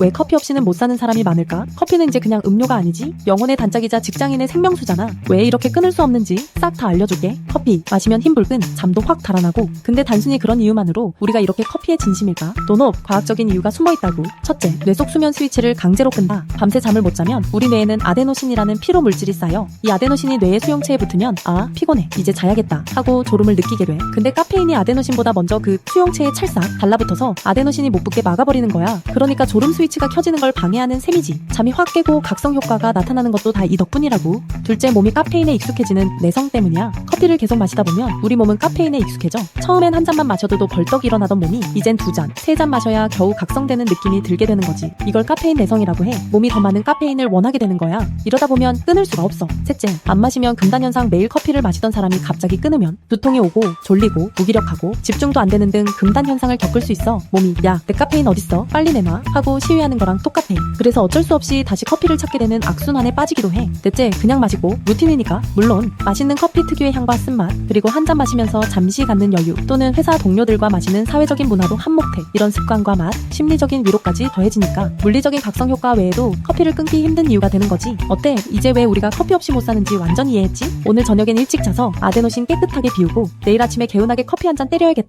왜 커피 없이는 못 사는 사람이 많을까? 커피는 이제 그냥 음료가 아니지? 영혼의 단짝이자 직장인의 생명수잖아. 왜 이렇게 끊을 수 없는지 싹 다 알려줄게. 커피 마시면 힘불근, 잠도 확 달아나고. 근데 단순히 그런 이유만으로 우리가 이렇게 커피에 진심일까? 노노 과학적인 이유가 숨어 있다고. 첫째, 뇌속 수면 스위치를 강제로 끈다. 밤새 잠을 못 자면 우리 뇌에는 아데노신이라는 피로 물질이 쌓여 이 아데노신이 뇌의 수용체에 붙으면 아 피곤해 이제 자야겠다 하고 졸음을 느끼게 돼. 근데 카페인이 아데노신보다 먼저 그 수용체에 찰싹 달라붙어서 아데노신이 못 붙게 막아버리는 거야. 그러니까 졸음 스위 치가 켜지는 걸 방해하는 셈이지. 잠이 확 깨고 각성 효과가 나타나는 것도 다 이 덕분이라고. 둘째, 몸이 카페인에 익숙해지는 내성 때문이야. 커피를 계속 마시다 보면 우리 몸은 카페인에 익숙해져. 처음엔 한 잔만 마셔도 벌떡 일어나던 몸이 이젠 두 잔, 세 잔 마셔야 겨우 각성되는 느낌이 들게 되는 거지. 이걸 카페인 내성이라고 해. 몸이 더 많은 카페인을 원하게 되는 거야. 이러다 보면 끊을 수가 없어. 셋째, 안 마시면 금단 현상 매일 커피를 마시던 사람이 갑자기 끊으면 두통이 오고 졸리고 무기력하고 집중도 안 되는 등 금단 현상을 겪을 수 있어. 몸이 야, 내 카페인 어딨어? 빨리 내놔. 하고 시 위하는 거랑 똑같아. 그래서 어쩔 수 없이 다시 커피를 찾게 되는 악순환에 빠지기도 해. 넷째, 그냥 마시고 루틴이니까 물론 맛있는 커피 특유의 향과 쓴맛 그리고 한 잔 마시면서 잠시 갖는 여유 또는 회사 동료들과 마시는 사회적인 문화도 한몫해. 이런 습관과 맛, 심리적인 위로까지 더해지니까 물리적인 각성 효과 외에도 커피를 끊기 힘든 이유가 되는 거지. 어때? 이제 왜 우리가 커피 없이 못 사는지 완전 이해했지? 오늘 저녁엔 일찍 자서 아데노신 깨끗하게 비우고 내일 아침에 개운하게 커피 한 잔 때려야겠다.